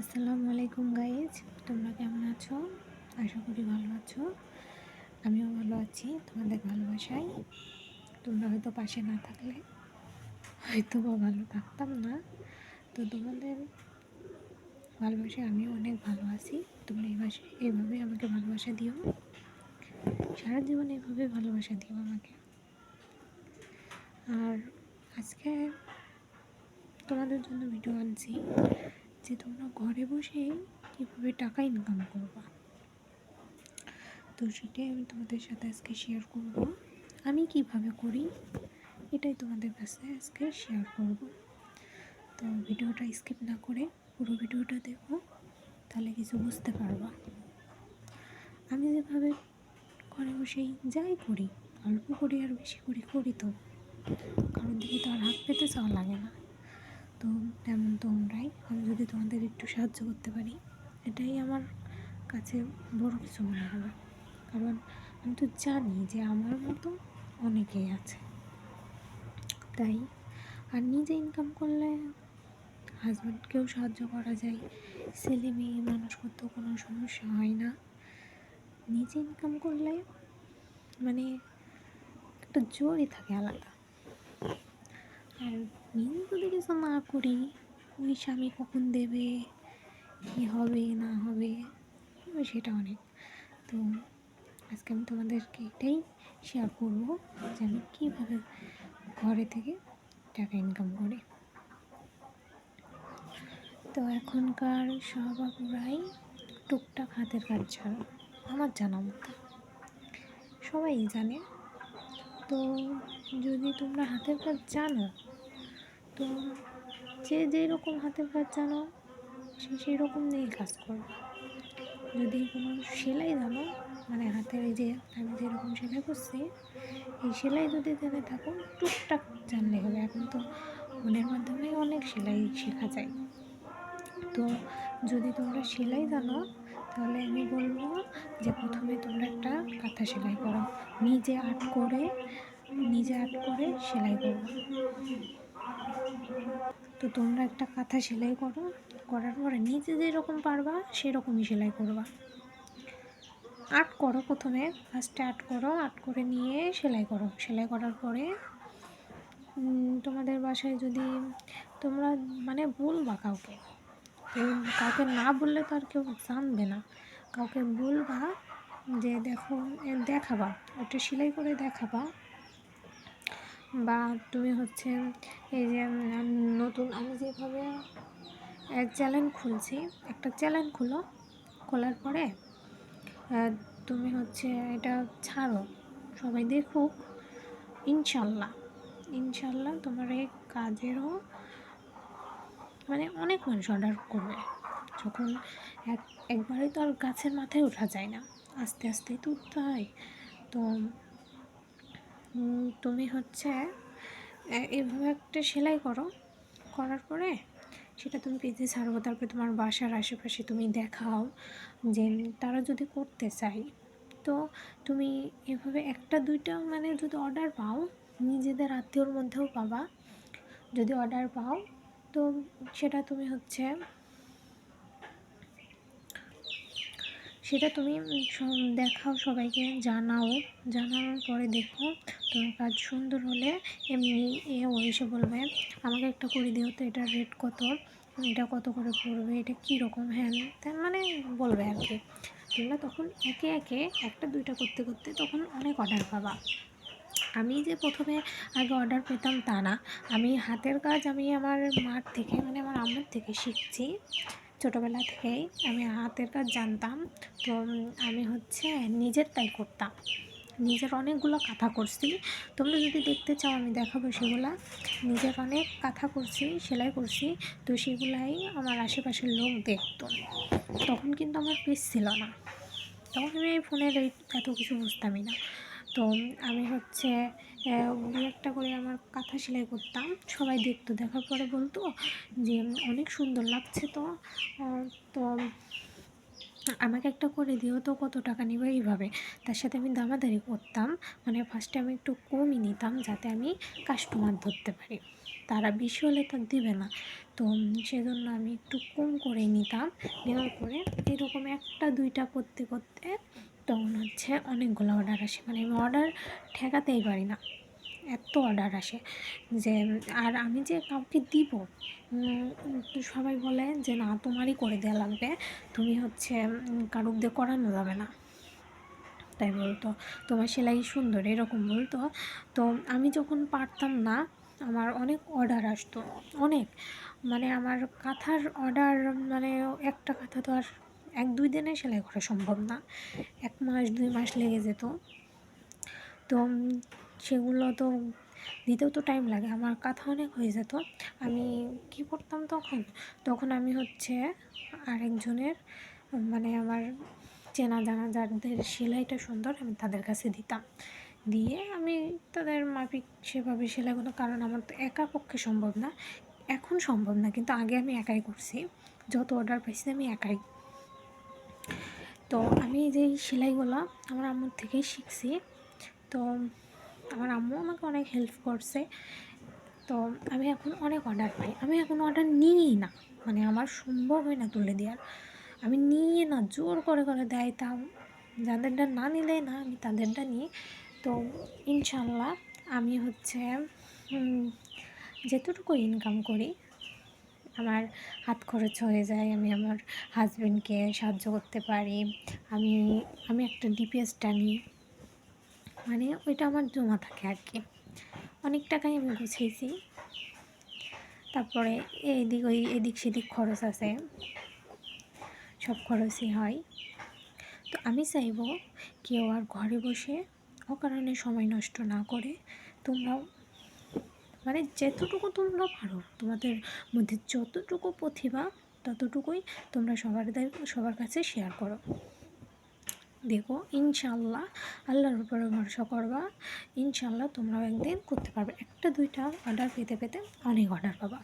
আসসালামু আলাইকুম গাইজ তোমরা কেমন আছো? আশা করি ভালো আছো। আমিও ভালো আছি, তোমাদের ভালোবাসায়। তোমরা হয়তো পাশে না থাকলে হয়তো বা ভালো থাকতাম না। তো তোমাদের ভালোবাসায় আমিও অনেক ভালো আছি। তোমরা এই ভাষা এইভাবে আমাকে ভালোবাসা দিও। সারা জীবন এইভাবে ভালোবাসা দিও আমাকে। আর আজকে তোমাদের জন্য ভিডিও আনছি। যে তোমরা ঘরে বসে কীভাবে টাকা ইনকাম করবা? তো সেটাই আমি তোমাদের সাথে আজকে শেয়ার করব। আমি কীভাবে করি? এটাই তোমাদের কাছে আজকে শেয়ার করব। তো ভিডিওটা স্কিপ না করে পুরো ভিডিওটা দেখো, তাহলে কিছু বুঝতে পারবা। আমি যেভাবে ঘরে বসেই যাই করি, অল্প করি আর বেশি করি করি তো। কারণ দিকে তো আর হাত পেতে চাওয়া লাগে না। তো তেমন তোমরাই আমি যদি তোমাদের একটু সাহায্য করতে পারি, এটাই আমার কাছে বড় কিছু মনে হবে কারণ আমি তো জানি যে আমার মতো অনেকেই আছে। তাই আর নিজে ইনকাম করলে হাজব্যান্ডকেও সাহায্য করা যায়। ছেলে মেয়ে মানুষ করতেও কোনো সমস্যা হয় না। নিজে ইনকাম করলে মানে একটা জোরই থাকে আলাদা। আর নিজে যদি কিছু না করি। ওই স্বামী কখন দেবে? কী হবে, না হবে? সেটা অনেক। তো আজকে আমি তোমাদেরকে এটাই শেয়ার করব যে আমি কীভাবে ঘরে থেকে টাকা ইনকাম করি। তো এখনকার সবাই টুকটাক হাতের কাজ ছাড়া, আমার জানা মতো। সবাই জানে। তো যদি তোমরা হাতের কাজ জানো তো যে যেরকম হাতের কাজ জানো, সে সেই রকম নিয়েই কাজ করবে যদি কোনো সেলাই জানো মানে হাতের এই যে আমি যেরকম সেলাই করছি, এই সেলাই যদি জেনে থাকো, টুকটাক জানলে হবে। এখন তো ফোনের মাধ্যমে অনেক সেলাই শেখা যায়। তো যদি তোমরা সেলাই জানো, তাহলে আমি বলব যে প্রথমে তোমরা একটা কাঁথা সেলাই করো। নিজে আর্ট করে, নিজে আর্ট করে সেলাই করো। তো তোমরা একটা কাঁথা সেলাই করো। করার পরে নিজে যেরকম পারবা, সেরকমই সেলাই করবা। আর্ট করো প্রথমে। ফার্স্টে আর্ট করো, আর্ট করে নিয়ে সেলাই করো। সেলাই করার পরে তোমাদের বাসায় যদি তোমরা মানে বলবা কাউকে কাউকে না বললে তো আর কেউ জানবে না। কাউকে বলবা যে দেখো দেখাবা, ওটা সেলাই করে দেখাবা। বা তুমি হচ্ছে এই যে নতুন আমি যেভাবে চ্যানেল খুলছি, একটা চ্যানেল খুলো, খোলার পরে তুমি হচ্ছে এটা ছাড়ো, সবাই দেখুক, ইনশাল্লাহ ইনশাল্লাহ তোমার এই কাজেরও মানে অনেক মানুষ অর্ডার করবে, যখন এক একবারে তো আর গাছের মাথায় ওঠা যায় না, আস্তে আস্তেই তো উঠতে হয় তো তুমি হচ্ছে এভাবে একটা সেলাই করো। করার পরে সেটা তুমি পেজে ছাড়বো, তারপরে তোমার বাসার আশেপাশে তুমি দেখাও যে তারা যদি করতে চায়। তো তুমি এভাবে একটা, দুইটা মানে যদি অর্ডার পাও, নিজেদের আত্মীয়র মধ্যেও পাবা। যদি অর্ডার পাও, তো সেটা তুমি হচ্ছে সেটা তুমি দেখাও সবাইকে, জানাও। জানানোর পরে দেখো, তোমার কাজ সুন্দর হলে এমনি এও এসে বলবে, আমাকে একটা করে দিও তো, এটার রেট কত? এটা কত করে পড়বে? এটা কীরকম হ্যান মানে বলবে আর কি। তোমরা তখন একে একে একটা, দুইটা করতে করতে তখন অনেক অর্ডার পাবা। আমি যে প্রথমে আগে অর্ডার পেতাম তা না। আমি হাতের কাজ আমি আমার মার থেকে মানে আমার আম্মুর থেকে শিখছি। ছোটোবেলা থেকেই আমি হাতের কাজ জানতাম। তো আমি হচ্ছে নিজের তাই করতাম। নিজের অনেকগুলো কাঁথা করছি। তোমরা যদি দেখতে চাও আমি দেখাবো সেগুলা। নিজের অনেক কাঁথা করছি, সেলাই করছি। তো সেগুলাই আমার আশেপাশের লোক দেখতো। তখন কিন্তু আমার পেস ছিল না। তখন আমি ফোনের এত কিছু বুঝতামই না। তো আমি হচ্ছে দু একটা করে আমার কাঁথা সেলাই করতাম। সবাই দেখতো, দেখার পরে বলতো যে, অনেক সুন্দর লাগছে তো। তো আমাকে একটা করে দিও তো, কত টাকা নেবে এইভাবে। তার সাথে আমি দামাদারি করতাম। মানে ফার্স্টে আমি একটু কমই নিতাম, যাতে আমি কাস্টমার ধরতে পারি। তারা বেশি হলে তো দিবে না। তো সেজন্য আমি একটু কম করে নিতাম। নেওয়ার পরে এরকম একটা, দুইটা করতে করতে তখন হচ্ছে অনেকগুলো অর্ডার আসে। মানে আমি অর্ডার ঠেকাতেই পারি না। এত অর্ডার আসে যে, আর আমি যে কাউকে দিব সবাই বলে যে, না, তোমারই করে দেওয়া লাগবে। তুমি হচ্ছে কারুক দিয়ে করানো যাবে না। তাই বলতো, তোমার সেলাই সুন্দর। এরকম বলতো। তো আমি যখন পারতাম না, আমার অনেক অর্ডার আসতো। অনেক। মানে আমার কাঁথার অর্ডার মানে একটা কাঁথা তো আর এক দুই দিনে সেলাই করা সম্ভব না। এক মাস, দুই মাস লেগে যেত। তো সেগুলো তো দিতেও তো টাইম লাগে। আমার কাঁথা অনেক হয়ে যেত। আমি কী করতাম তখন? তখন আমি হচ্ছে আরেকজনের মানে আমার চেনা জানা যাদের সেলাইটা সুন্দর আমি তাদের কাছে দিতাম। দিয়ে আমি তাদের মাফিক সেভাবে সেলাই করতাম। কারণ আমার তো একা পক্ষে সম্ভব না। এখন সম্ভব না, কিন্তু আগে আমি একাই করছি। যত অর্ডার পাইছি আমি একাই তো আমি যে সেলাইগুলো আমার আম্মুর থেকেই শিখছি। তো আমার আম্মু আমাকে অনেক হেল্প করছে। তো আমি এখন অনেক অর্ডার পাই। আমি এখন অর্ডার নিই না। মানে আমার সম্ভব হয় না তুলে দেওয়ার। আমি নিয়ে না, জোর করে করে দেয় তা যাদেরটা না নিলে না, আমি তাদেরটা নিই। তো ইনশাল্লাহ আমি হচ্ছে যেতটুকু ইনকাম করি আমার হাত খরচ হয়ে যায়, আমি আমার হাজব্যান্ডকে সাহায্য করতে পারি। আমি আমি একটা ডিপিএস টানি। মানে ওইটা আমার জমা থাকে আর কি। অনেক টাকাই আমি গুছিয়েছি। তারপরে এদিক ওই এদিক সেদিক খরচ আছে। সব খরচই হয়। তো আমি চাইব কেউ আর ঘরে বসে অকারণে সময় নষ্ট না করে তোমরাও মানে যতটুকু তোমরা পারো, তোমাদের মধ্যে যতটুকু প্রতিভা, ততটুকুই তোমরা সবার সবার কাছে শেয়ার করো। দেখো ইনশাল্লাহ আল্লাহর উপরে ভরসা করবা ইনশাল্লাহ তোমরাও একদিন করতে পারবে। একটা, দুইটা অর্ডার পেতে পেতে অনেক অর্ডার পাবা।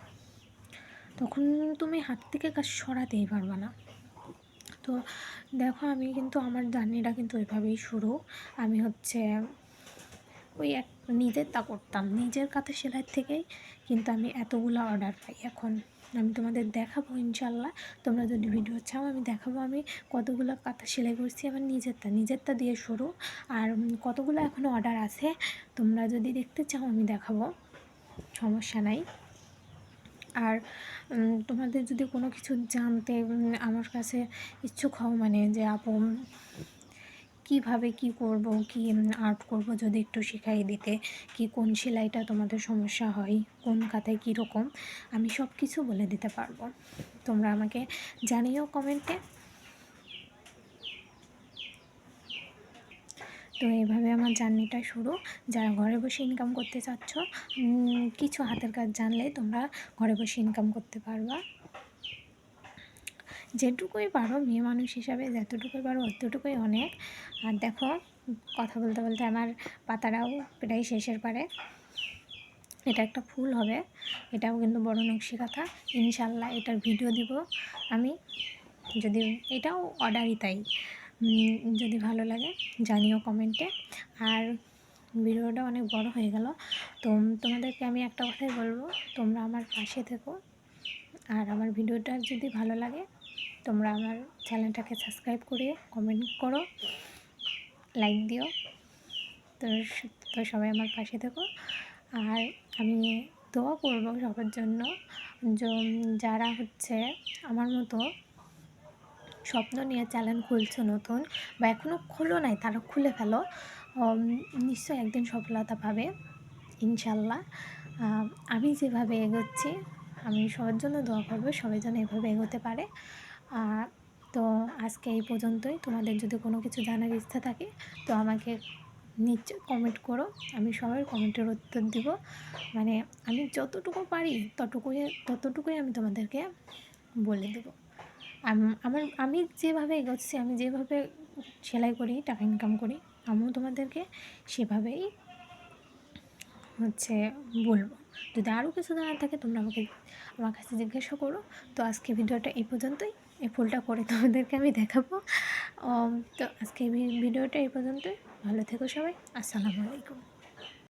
তখন তুমি হাত থেকে কাজ সরাতেই পারবা না। তো দেখো, আমি কিন্তু আমার জার্নিটা কিন্তু ওইভাবেই শুরু। আমি হচ্ছে ওই এক নিজের তা করতাম। নিজের কাঁথা সেলাই থেকেই কিন্তু আমি এতগুলো অর্ডার পাই। এখন আমি তোমাদের দেখাবো ইনশাল্লাহ। তোমরা যদি ভিডিও চাও, আমি দেখাবো আমি কতগুলো কাঁথা সেলাই করছি আমার নিজেরটা নিজেরটা দিয়ে শুরু। আর কতগুলো এখনও অর্ডার আছে, তোমরা যদি দেখতে চাও, আমি দেখাবো। সমস্যা নাই। আর তোমাদের যদি কোনো কিছু জানতে আমার কাছে ইচ্ছুক হও মানে যে আপু কীভাবে কি করব, কি আর্ট করব যদি একটু শিখাই দিতে? কি কোন সেলাইটা তোমাদের সমস্যা হয়? কোন কাতায় কীরকম আমি সব কিছু বলে দিতে পারব। তোমরা আমাকে জানিও কমেন্টে। তো এইভাবে আমার জার্নিটা শুরু। যারা ঘরে বসে ইনকাম করতে চাচ্ছ কিছু হাতের কাজ জানলে তোমরা ঘরে বসে ইনকাম করতে পারবা। যেটুকুই পারো মেয়ে মানুষ হিসাবে, যতটুকুই পারো অতটুকুই অনেক। আর দেখো, কথা বলতে বলতে আমার পাতাটাও প্রায় শেষের পারে। এটা একটা ফুল হবে, এটাও কিন্তু বড় নকশি কথা। ইনশাল্লাহ এটার ভিডিও দিব আমি। যদি এটাও অর্ডারই তাই। যদি ভালো লাগে জানিও কমেন্টে। আর ভিডিওটা অনেক বড় হয়ে গেল। তো তোমাদেরকে আমি একটা কথাই বলব, তোমরা আমার পাশে থেকো। আর আমার ভিডিওটা যদি ভালো লাগে তোমরা আমার চ্যানেলটাকে সাবস্ক্রাইব করে কমেন্ট করো লাইক দিও। তো তো সবাই আমার পাশে থেকো। আর আমি দোয়া করব সবার জন্য যারা হচ্ছে আমার মতো স্বপ্ন নিয়ে চ্যানেল খুলছো নতুন বা এখনও খোলো নাই, তারা খুলে ফেলো নিশ্চয়ই একদিন সফলতা পাবে, ইনশাল্লাহ। আমি যেভাবে এগোচ্ছি, আমি সবার জন্য দোয়া করব, সবাই যেন এভাবে এগোতে পারে। তো আজকে এই পর্যন্তই। তোমাদের যদি কোনো কিছু জানার ইচ্ছা থাকে, তো আমাকে নিচে কমেন্ট করো। আমি সবার কমেন্টের উত্তর দিব। মানে আমি যতটুকু পারি ততটুকুই ততটুকুই আমি তোমাদেরকে বলে দেব। আমার, আমি যেভাবে এগোচ্ছি, আমি যেভাবে সেলাই করি, টাকা ইনকাম করি, আমিও তোমাদেরকে সেভাবেই হচ্ছে বলব। যদি আরও কিছু জানার থাকে, তোমরা আমাকে, আমার কাছে জিজ্ঞাসা করো। তো আজকে ভিডিওটা এই পর্যন্তই। এই ফুলটা করে তোমাদেরকে আমি দেখাবো। তো আজকে ভিডিওটা এই পর্যন্ত ভালো থেকো সবাই। আসসালামু আলাইকুম।